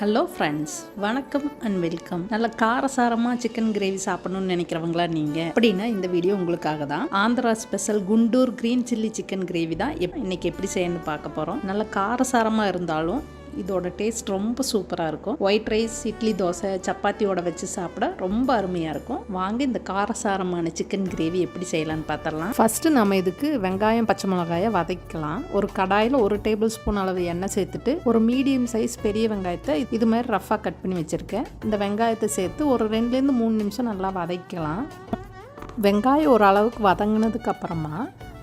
Hello friends வணக்கம் and welcome நல்ல காரசாரமாக சிக்கன் கிரேவி சாப்பிடணும்னு நினைக்கிறவங்களா நீங்கள் அப்படின்னா இந்த வீடியோ உங்களுக்காக தான். Andhra special Guntur green chilli chicken gravy தான். இன்னைக்கு எப்படி செய்யணும்னு பார்க்க போகிறோம் நல்ல காரசாரமாக இருந்தாலும் இதோட டேஸ்ட் ரொம்ப சூப்பராக இருக்கும். ஒயிட் ரைஸ் இட்லி தோசை சப்பாத்தியோட வச்சு சாப்பிட ரொம்ப அருமையாக இருக்கும். வாங்க இந்த காரசாரமான சிக்கன் கிரேவி எப்படி செய்யலாம்னு பார்த்துடலாம் ஃபஸ்ட்டு நம்ம இதுக்கு வெங்காயம் பச்சை மிளகாயை வதக்கலாம். ஒரு கடாயில் ஒரு டேபிள் ஸ்பூன் அளவு எண்ணெய் சேர்த்துட்டு ஒரு மீடியம் சைஸ் பெரிய வெங்காயத்தை இது மாதிரி ரஃபாக கட் பண்ணி வச்சுருக்கேன். இந்த வெங்காயத்தை சேர்த்து ஒரு ரெண்டுலேருந்து மூணு நிமிஷம் நல்லா வதக்கலாம். வெங்காயம் ஓரளவுக்கு வதங்கினதுக்கு அப்புறமா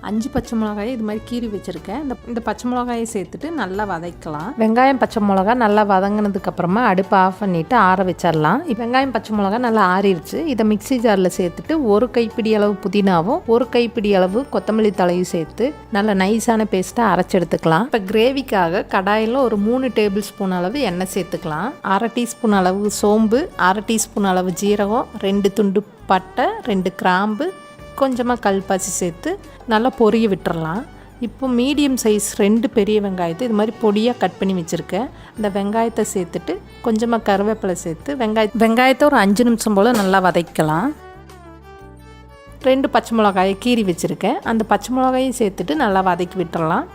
அஞ்சு பச்சை மிளகாயை இது மாதிரி கீறி வச்சுருக்கேன். இந்த இந்த பச்சை மிளகாயை சேர்த்துட்டு நல்லா வதக்கலாம். வெங்காயம் பச்சை மிளகா நல்லா வதங்கினதுக்கப்புறமா அடுப்பு ஆஃப் பண்ணிவிட்டு ஆற வச்சிடலாம். இப்போ வெங்காயம் பச்சை மிளகா நல்லா ஆறிடுச்சு இதை மிக்ஸி ஜாரில் சேர்த்துட்டு ஒரு கைப்பிடி அளவு புதினாவும் ஒரு கைப்பிடி அளவு கொத்தமல்லி தலையும் சேர்த்து நல்ல நைஸான பேஸ்ட்டாக அரைச்சி எடுத்துக்கலாம் இப்போ கிரேவிக்காக கடாயில் ஒரு மூணு டேபிள் ஸ்பூன் அளவு எண்ணெய் சேர்த்துக்கலாம். அரை டீஸ்பூன் அளவு சோம்பு அரை டீஸ்பூன் அளவு ஜீரகம் ரெண்டு துண்டு பட்டை ரெண்டு கிராம்பு கொஞ்சமாக கல்பாசி சேர்த்து நல்லா பொரிய விட்டுறலாம். இப்போ மீடியம் சைஸ் ரெண்டு பெரிய வெங்காயத்தை இது மாதிரி பொடியாக கட் பண்ணி வச்சுருக்கேன். அந்த வெங்காயத்தை சேர்த்துட்டு கொஞ்சமாக கருவேப்பிலை சேர்த்து வெங்காய வெங்காயத்தை ஒரு அஞ்சு நிமிஷம் போல் நல்லா வதக்கலாம். ரெண்டு பச்சை மிளகாயை கீறி வச்சுருக்கேன். அந்த பச்சை மிளகாயும் சேர்த்துட்டு நல்லா வதக்கி விட்டுறலாம்.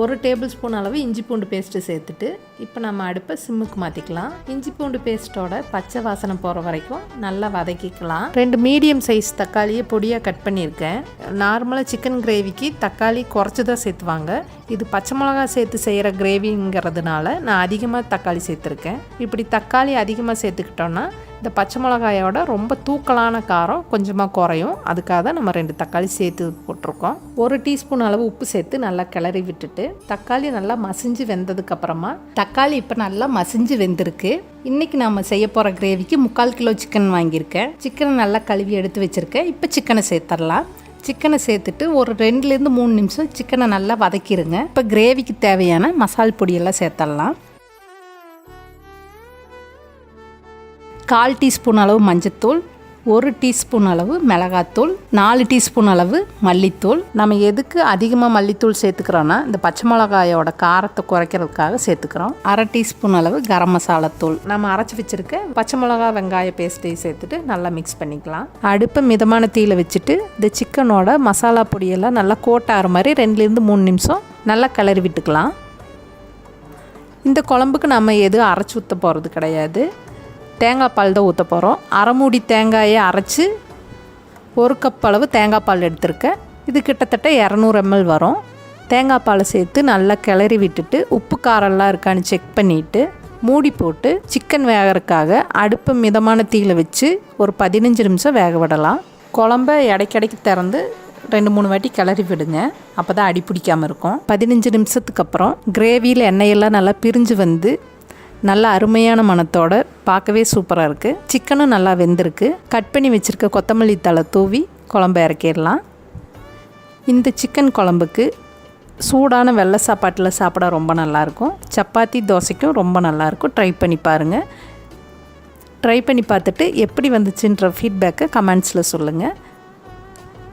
ஒரு டேபிள் ஸ்பூன் அளவு இஞ்சி பூண்டு பேஸ்ட்டு சேர்த்துட்டு இப்போ நம்ம அடுப்பை சிம்முக்கு மாற்றிக்கலாம் இஞ்சி பூண்டு பேஸ்ட்டோட பச்சை வாசனை போகிற வரைக்கும் நல்லா வதக்கிக்கலாம். ரெண்டு மீடியம் சைஸ் தக்காளியை பொடியாக கட் பண்ணியிருக்கேன். நார்மலாக சிக்கன் கிரேவிக்கு தக்காளி குறைச்சி தான் சேர்த்துவாங்க. இது பச்சை மிளகா சேர்த்து செய்கிற கிரேவிங்கிறதுனால நான் அதிகமாக தக்காளி சேர்த்துருக்கேன். இப்படி தக்காளி அதிகமாக சேர்த்துக்கிட்டோன்னா இந்த பச்சை மிளகாயோட ரொம்ப தூக்கலான காரம் கொஞ்சமாக குறையும். அதுக்காக தான் நம்ம ரெண்டு தக்காளி சேர்த்து போட்டிருக்கோம். ஒரு டீஸ்பூன் அளவு உப்பு சேர்த்து நல்லா கிளறி விட்டுட்டு தக்காளி நல்லா மசிஞ்சு வெந்ததுக்கப்புறமா தக்காளி இப்போ நல்லா மசிஞ்சு வெந்திருக்கு. இன்றைக்கி நம்ம செய்ய போகிற கிரேவிக்கு முக்கால் கிலோ சிக்கன் வாங்கியிருக்கேன். சிக்கனை நல்லா கழுவி எடுத்து வச்சுருக்கேன். இப்போ சிக்கனை சேர்த்துடலாம் சிக்கனை சேர்த்துட்டு ஒரு ரெண்டுலேருந்து மூணு நிமிஷம் சிக்கனை நல்லா வதக்கிடுங்க இப்போ கிரேவிக்கு தேவையான மசால் பொடியெல்லாம் சேர்த்துடலாம் கால் டீஸ்பூன் அளவு மஞ்சத்தூள் ஒரு டீஸ்பூன் அளவு மிளகாத்தூள் நாலு டீஸ்பூன் அளவு மல்லித்தூள். நம்ம எதுக்கு அதிகமாக மல்லித்தூள் சேர்த்துக்கிறோன்னா இந்த பச்சை மிளகாயோட காரத்தை குறைக்கிறதுக்காக சேர்த்துக்கிறோம். அரை டீஸ்பூன் அளவு கரம் மசாலா தூள். நம்ம அரைச்சி வச்சுருக்க பச்சை மிளகா வெங்காய பேஸ்ட்டையும் சேர்த்துட்டு நல்லா மிக்ஸ் பண்ணிக்கலாம். அடுப்பை மிதமான தீயில் வச்சுட்டு இந்த சிக்கனோட மசாலா பொடியெல்லாம் நல்லா கோட்டாகிற மாதிரி ரெண்டுலேருந்து மூணு நிமிஷம் நல்லா கிளறி விட்டுக்கலாம். இந்த குழம்புக்கு நம்ம எதுவும் அரைச்சி ஊற்ற போகிறது கிடையாது. தேங்காய் பால் தான் ஊற்ற போகிறோம் அரை மூடி தேங்காயை அரைச்சி ஒரு கப் அளவு தேங்காய் பால் எடுத்திருக்கேன். இது கிட்டத்தட்ட இரநூறு எம்எல் வரும். தேங்காய் பாலை சேர்த்து நல்லா கிளறி விட்டுட்டு உப்பு காரெல்லாம் இருக்கான்னு செக் பண்ணிவிட்டு மூடி போட்டு சிக்கன் வேகறதுக்காக அடுப்பு மிதமான தீயில் வச்சு ஒரு பதினஞ்சு நிமிஷம் வேக விடலாம். குழம்ப இடைக்கடைக்கு திறந்து ரெண்டு மூணு வாட்டி கிளறி விடுங்க. அப்போ தான் அடி பிடிக்காமல் இருக்கும். பதினஞ்சு நிமிஷத்துக்கு அப்புறம் கிரேவியில் எண்ணெயெல்லாம் நல்லா பிரிஞ்சு வந்து நல்லா அருமையான மணத்தோட பார்க்கவே சூப்பராக இருக்குது சிக்கனும் நல்லா வெந்திருக்கு. கட் பண்ணி வச்சுருக்க கொத்தமல்லி தழை தூவி குழம்பு இறக்கிடலாம். இந்த சிக்கன் குழம்புக்கு சூடான வெள்ளை சாப்பாட்டில் சாப்பிட ரொம்ப நல்லாயிருக்கும் சப்பாத்தி தோசைக்கும் ரொம்ப நல்லாயிருக்கும் ட்ரை பண்ணி பாருங்கள் ட்ரை பண்ணி பார்த்துட்டு எப்படி வந்துச்சுன்ற ஃபீட்பேக்கை கமெண்ட்ஸில் சொல்லுங்கள்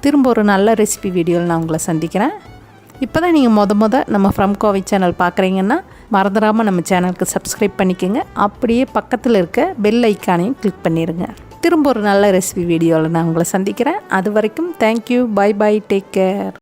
திரும்ப ஒரு நல்ல ரெசிபி வீடியோவில் நான் உங்களை சந்திக்கிறேன். இப்போ தான் நீங்கள் மொத மொதல் நம்ம ஃப்ரம் கோவை சேனல் பார்க்குறீங்கன்னா மறந்துடாமல் நம்ம சேனலுக்கு சப்ஸ்கிரைப் பண்ணிக்கோங்க. அப்படியே பக்கத்தில் இருக்க பெல் ஐக்கானையும் கிளிக் பண்ணிடுங்க திரும்ப ஒரு நல்ல ரெசிபி வீடியோவில் நான் உங்களை சந்திக்கிறேன். அது வரைக்கும் thank you bye bye take care